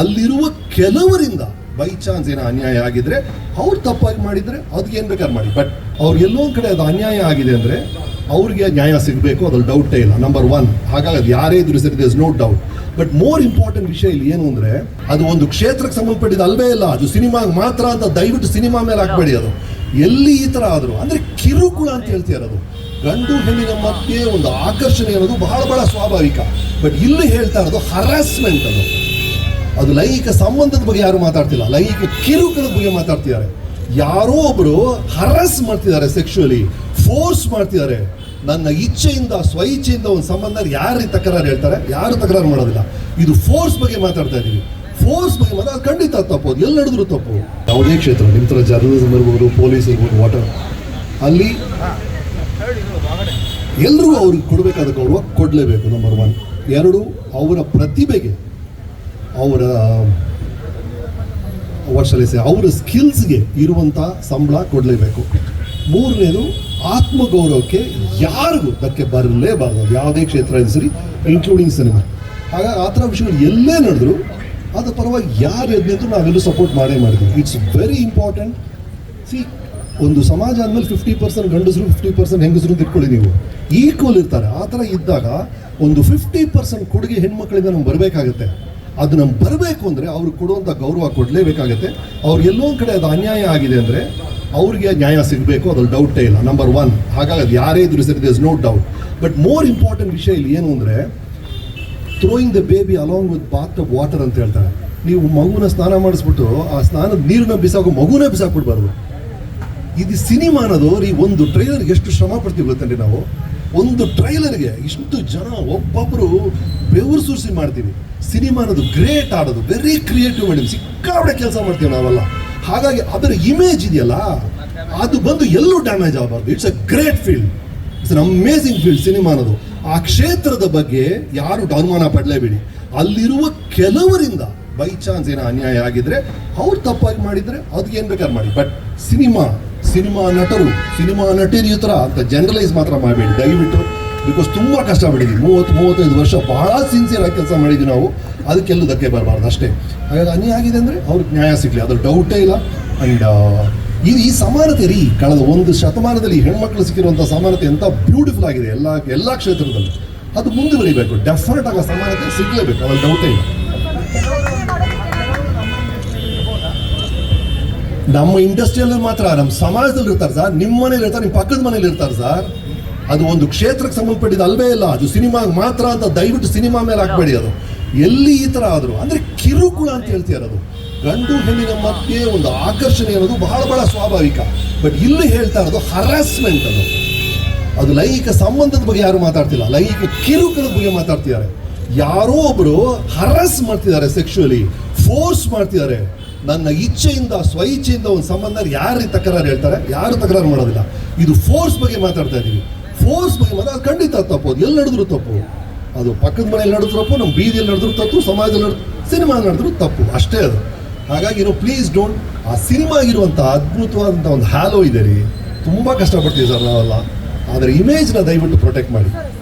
ಅಲ್ಲಿರುವ ಕೆಲವರಿಂದ by chance ಏನೋ ಅನ್ಯಾಯ ಆಗಿದ್ರೆ ಅವ್ರು ತಪ್ಪಾಗಿ ಮಾಡಿದ್ರೆ ಅದಕ್ಕೆ ಏನ್ ಬೇಕಾದ್ರೆ ಮಾಡಿ. ಬಟ್ ಅವ್ರು ಎಲ್ಲೋ ಕಡೆ ಅದು ಅನ್ಯಾಯ ಆಗಿದೆ ಅಂದ್ರೆ ಅವ್ರಿಗೆ ನ್ಯಾಯ ಸಿಗಬೇಕು, ಅದ್ರಲ್ಲಿ ಡೌಟೇ ಇಲ್ಲ. ನಂಬರ್ ಒನ್ ಹಾಗಾಗಿ ಅದು ಯಾರೇ ಇದ್ರು ಸರಿ is no doubt but more important ವಿಷಯ ಇಲ್ಲಿ ಏನು ಅಂದ್ರೆ, ಅದು ಒಂದು ಕ್ಷೇತ್ರಕ್ಕೆ ಸಂಬಂಧಪಟ್ಟಿದ್ದು ಅಲ್ವೇ ಇಲ್ಲ. ಅದು ಸಿನಿಮಾ ಮಾತ್ರ ಅಂತ ದಯವಿಟ್ಟು ಸಿನಿಮಾ ಮೇಲೆ ಹಾಕ್ಬೇಡಿ ಅದು. ಎಲ್ಲಿ ಈ ತರ ಆದ್ರು, ಅಂದ್ರೆ ಕಿರುಕುಳ ಅಂತ ಹೇಳ್ತಿರೋದು ಗಂಡು ಹೆಣ್ಣಿನ ಮಧ್ಯೆ ಒಂದು ಆಕರ್ಷಣೆ ಅನ್ನೋದು ಬಹಳ ಬಹಳ ಸ್ವಾಭಾವಿಕ. ಬಟ್ ಇಲ್ಲಿ ಹೇಳ್ತಾ ಇರೋದು ಹರಾಸ್ಮೆಂಟ್ ಅದು. ಅದು ಲೈಂಗಿಕ ಸಂಬಂಧದ ಬಗ್ಗೆ ಯಾರು ಮಾತಾಡ್ತಿಲ್ಲ, ಲೈಂಗಿಕ ಕಿರುಕುಳದ ಬಗ್ಗೆ ಮಾತಾಡ್ತಿದ್ದಾರೆ. ಯಾರೋ ಒಬ್ರು ಹರಸ್ ಮಾಡ್ತಿದ್ದಾರೆ ಸೆಕ್ಷುವಲಿ ಫೋರ್ಸ್ ಮಾಡ್ತಿದ್ದಾರೆ. ನನ್ನ ಇಚ್ಛೆಯಿಂದ, ಸ್ವಇಚ್ಛೆಯಿಂದ ಒಂದು ಸಂಬಂಧ ಯಾರು ತಕರಾರು ಹೇಳ್ತಾರೆ? ಯಾರು ತಕರಾರು ಮಾಡೋದಿಲ್ಲ. ಇದು ಫೋರ್ಸ್ ಬಗ್ಗೆ ಮಾತಾಡ್ತಾ ಇದ್ದೀವಿ. ಫೋರ್ಸ್ ಬಗ್ಗೆ ಮಾತಾಡ ಖಂಡಿತ ತಪ್ಪು ಅದು. ಎಲ್ಲಿ ನಡೆದ್ರು ತಪ್ಪು. ಯಾವುದೇ ಕ್ಷೇತ್ರ, ನಿಮ್ಮ ಥರ ಜರ್ನಲಿಸಮ್ ಇರ್ಬೋದು ಪೊಲೀಸ್ ಇರ್ಬೋದು ವಾಟರ್ ಅಲ್ಲಿ ಎಲ್ಲರೂ ಅವ್ರಿಗೆ ಕೊಡಬೇಕಾದ ಗೌರವ ಕೊಡಲೇಬೇಕು ನಂಬರ್ ಒನ್ ಎರಡು, ಅವರ ಪ್ರತಿಭೆಗೆ ಅವರ ವರ್ಷಲಿಸಿ ಅವರ ಸ್ಕಿಲ್ಸ್ಗೆ ಇರುವಂಥ ಸಂಬಳ ಕೊಡಲೇಬೇಕು. ಮೂರನೇದು, ಆತ್ಮಗೌರವಕ್ಕೆ ಯಾರಿಗೂ ಧಕ್ಕೆ ಬರಲೇಬಾರ್ದು. ಯಾವುದೇ ಕ್ಷೇತ್ರ ಇದ್ರೂ ಸರಿ ಇನ್ಕ್ಲೂಡಿಂಗ್ ಸಿನಿಮಾ ಹಾಗಾಗಿ ಆ ಥರ ವಿಷಯಗಳು ಎಲ್ಲೇ ನಡೆದ್ರು ಅದ್ರ ಪರವಾಗಿ ಯಾರು ಎದ್ನಿದ್ರು ನಾವೆಲ್ಲೂ ಸಪೋರ್ಟ್ ಮಾಡೇ ಮಾಡಿದ್ವಿ ಇಟ್ಸ್ ವೆರಿ ಇಂಪಾರ್ಟೆಂಟ್ ಸಿ ಒಂದು ಸಮಾಜ ಅಂದಮೇಲೆ ಫಿಫ್ಟಿ ಪರ್ಸೆಂಟ್ ಗಂಡಸರು ಫಿಫ್ಟಿ ಪರ್ಸೆಂಟ್ ಹೆಂಗಸರು ಅಂತ ನೀವು. ಈಕ್ವಲ್ ಇರ್ತಾರೆ. ಆ ಥರ ಇದ್ದಾಗ ಒಂದು ಫಿಫ್ಟಿ ಪರ್ಸೆಂಟ್ ಕೊಡುಗೆ ಹೆಣ್ಮಕ್ಳಿಂದ ನಮ್ಗೆ ಬರಬೇಕಾಗತ್ತೆ. ಅದು ನಮ್ಗೆ ಬರಬೇಕು ಅಂದರೆ ಅವ್ರು ಕೊಡುವಂಥ ಗೌರವ ಕೊಡಲೇಬೇಕಾಗತ್ತೆ. ಅವ್ರು ಎಲ್ಲೋ ಕಡೆ ಅದು ಅನ್ಯಾಯ ಆಗಿದೆ ಅಂದರೆ ಅವ್ರಿಗೆ ನ್ಯಾಯ ಸಿಗಬೇಕು, ಅದ್ರಲ್ಲಿ ಡೌಟೇ ಇಲ್ಲ. ನಂಬರ್ ಒನ್ ಹಾಗಾಗಿ ಅದು ಯಾರೇ ಇದ್ರು ಸರಿ is no doubt but more important ವಿಷಯ ಇಲ್ಲಿ ಏನು ಅಂದರೆ throwing the baby along with bath of water ಅಂತ ಹೇಳ್ತಾರೆ. ನೀವು ಮಗುನ ಸ್ನಾನ ಮಾಡಿಸ್ಬಿಟ್ಟು ಆ ಸ್ನಾನದ ನೀರನ್ನ ಬಿಸಾಕೋ ಮಗುನ ಬಿಸಾಕ್ಬಿಡ್ಬಾರ್ದು. ಇದು ಸಿನಿಮಾ ಅನ್ನೋದು ಒಂದು ಟ್ರೈಲರ್ಗೆ ಎಷ್ಟು ಶ್ರಮ ಪಡ್ತೀವಿ ಗೊತ್ತೇನ್ರಿ ನಾವು? ಒಂದು ಟ್ರೈಲರ್ಗೆ ಇಷ್ಟು ಜನ ಒಬ್ಬೊಬ್ಬರು ಬೆವರು ಸುರಿಸಿ ಮಾಡ್ತೀವಿ. ಸಿನಿಮಾ ಅನ್ನೋದು ಗ್ರೇಟ್ ಆಡೋದು ವೆರಿ ಕ್ರಿಯೇಟಿವ್ ಮೇಡಮ್ ಸಿಕ್ಕಾಪಟ್ಟೆ ಕೆಲಸ ಮಾಡ್ತೀವಿ ನಾವೆಲ್ಲ. ಹಾಗಾಗಿ ಅದರ ಇಮೇಜ್ ಇದೆಯಲ್ಲ, ಅದು ಬಂದು ಎಲ್ಲೂ ಡ್ಯಾಮೇಜ್ ಆಗಬಾರ್ದು. It's a great field it's an amazing field cinema ಅನ್ನೋದು. ಆ ಕ್ಷೇತ್ರದ ಬಗ್ಗೆ ಯಾರು ಅನುಮಾನ ಪಡಲೇಬೇಡಿ. ಅಲ್ಲಿರುವ ಕೆಲವರಿಂದ ಬೈ ಚಾನ್ಸ್ ಏನೋ ಅನ್ಯಾಯ ಆಗಿದ್ರೆ, ಅವ್ರು ತಪ್ಪಾಗಿ ಮಾಡಿದ್ರೆ ಅದಕ್ಕೆ ಏನು ಬೇಕಾದ್ರೆ ಮಾಡಿ. ಬಟ್ ಸಿನಿಮಾ ಸಿನಿಮಾ ನಟರು, ಸಿನಿಮಾ ನಟಿಯರ ಥರ ಅಂತ ಜನರಲೈಸ್ ಮಾತ್ರ ಮಾಡಬೇಡಿ, ದಯವಿಟ್ಟು ಬಿಕಾಸ್ ತುಂಬ ಕಷ್ಟಪಟ್ಟಿದ್ದೀವಿ. ಮೂವತ್ತು, ಮೂವತ್ತೈದು ವರ್ಷ ಬಹಳ ಸಿನ್ಸಿಯರ್ ಆಗಿ ಕೆಲಸ ಮಾಡಿದ್ವಿ ನಾವು. ಅದಕ್ಕೆಲ್ಲೂ ಧಕ್ಕೆ ಬರಬಾರ್ದು, ಅಷ್ಟೇ. ಹಾಗಾಗಿ ಅನ್ಯಾಯ ಆಗಿದೆ ಅಂದರೆ ಅವ್ರಿಗೆ ನ್ಯಾಯ ಸಿಗಲಿ ಅದ್ರ ಡೌಟೇ ಇಲ್ಲ. ಆ್ಯಂಡ್ ಇದು ಈ ಸಮಾನತೆ ರೀ, ಕಳೆದ ಒಂದು ಶತಮಾನದಲ್ಲಿ ಹೆಣ್ಮಕ್ಳು ಸಿಕ್ಕಿರುವಂಥ ಸಮಾನತೆ ಎಂಥ ಬ್ಯೂಟಿಫುಲ್ ಆಗಿದೆ. ಎಲ್ಲ ಎಲ್ಲ ಕ್ಷೇತ್ರದಲ್ಲೂ. ಅದು ಮುಂದುವರಿಬೇಕು. ಡೆಫಿನೆಟ್ ಆಗ ಸಮಾನತೆ ಸಿಗಲೇಬೇಕು. ಅದ್ರಲ್ಲಿ ಡೌಟೇ ಇಲ್ಲ. ನಮ್ಮ ಇಂಡಸ್ಟ್ರಿಯಲ್ಲಿ ಮಾತ್ರ, ನಮ್ಮ ಸಮಾಜದಲ್ಲಿ ಇರ್ತಾರೆ ಸರ್. ನಿಮ್ಮ ಮನೇಲಿ ಇರ್ತಾರೆ, ನಿಮ್ಮ ಪಕ್ಕದ ಮನೇಲಿ ಇರ್ತಾರೆ ಸರ್. ಅದು ಒಂದು ಕ್ಷೇತ್ರಕ್ಕೆ ಸಂಬಂಧಪಟ್ಟಿದ್ದು ಅಲ್ವೇ ಇಲ್ಲ. ಅದು ಸಿನಿಮಾ ಮಾತ್ರ ಅಂತ ದಯವಿಟ್ಟು ಸಿನಿಮಾ ಮೇಲೆ ಹಾಕಬೇಡಿ ಅದು. ಎಲ್ಲಿ ಈ ಥರ ಆದ್ರು, ಅಂದ್ರೆ ಕಿರುಕುಳ ಅಂತ ಹೇಳ್ತಿರೋದು ಗಂಡು ಹೆಣ್ಣಿನ ಮಧ್ಯೆ ಒಂದು ಆಕರ್ಷಣೆ ಅನ್ನೋದು ಬಹಳ ಬಹಳ ಸ್ವಾಭಾವಿಕ. ಬಟ್ ಇಲ್ಲಿ ಹೇಳ್ತಾ ಇರೋದು ಹರಾಸ್ಮೆಂಟ್ ಅದು. ಅದು ಲೈಂಗಿಕ ಸಂಬಂಧದ ಬಗ್ಗೆ ಯಾರು ಮಾತಾಡ್ತಿಲ್ಲ. ಲೈಂಗಿಕ ಕಿರುಕುಳದ ಬಗ್ಗೆ ಮಾತಾಡ್ತಿದ್ದಾರೆ. ಯಾರೋ ಒಬ್ಬರು ಹರಾಸ್ ಮಾಡ್ತಿದ್ದಾರೆ ಸೆಕ್ಷುವಲಿ ಫೋರ್ಸ್ ಮಾಡ್ತಿದ್ದಾರೆ. ನನ್ನ ಇಚ್ಛೆಯಿಂದ ಸ್ವ ಇಚ್ಛೆಯಿಂದ ಒಂದು ಸಂಬಂಧ ಯಾರು ತಕರಾರು ಹೇಳ್ತಾರೆ? ಯಾರು ತಕರಾರು ಮಾಡೋದಿಲ್ಲ. ಇದು ಫೋರ್ಸ್ ಬಗ್ಗೆ ಮಾತಾಡ್ತಾ ಇದ್ದೀವಿ. ಫೋರ್ಸ್ ಬಗ್ಗೆ ಮಾತಾಡ ಖಂಡಿತ ತಪ್ಪು. ಅದು ಎಲ್ಲಿ ನಡೆದ್ರು ತಪ್ಪು. ಅದು ಪಕ್ಕದ ಮನೆಯಲ್ಲಿ ನಡೆದ್ರು ತಪ್ಪು, ನಮ್ಮ ಬೀದಿಯಲ್ಲಿ ನಡೆದ್ರು ತಪ್ಪು, ಸಮಾಜದಲ್ಲಿ ನಡೆದ್ರು ಸಿನಿಮಾ ನಡೆದ್ರು ತಪ್ಪು. ಅಷ್ಟೇ ಅದು. ಹಾಗಾಗಿ ನೀವು ಪ್ಲೀಸ್ ಡೋಂಟ್ ಆ ಸಿನಿಮಾ ಇರುವಂಥ ಅದ್ಭುತವಾದಂಥ ಒಂದು ಹ್ಯಾಲೋ ಇದೆ ರೀ. ತುಂಬ ಕಷ್ಟಪಡ್ತೀವಿ ಸರ್ ನಾವೆಲ್ಲ. ಆದರೆ ಇಮೇಜ್ನ ದಯವಿಟ್ಟು ಪ್ರೊಟೆಕ್ಟ್ ಮಾಡಿ.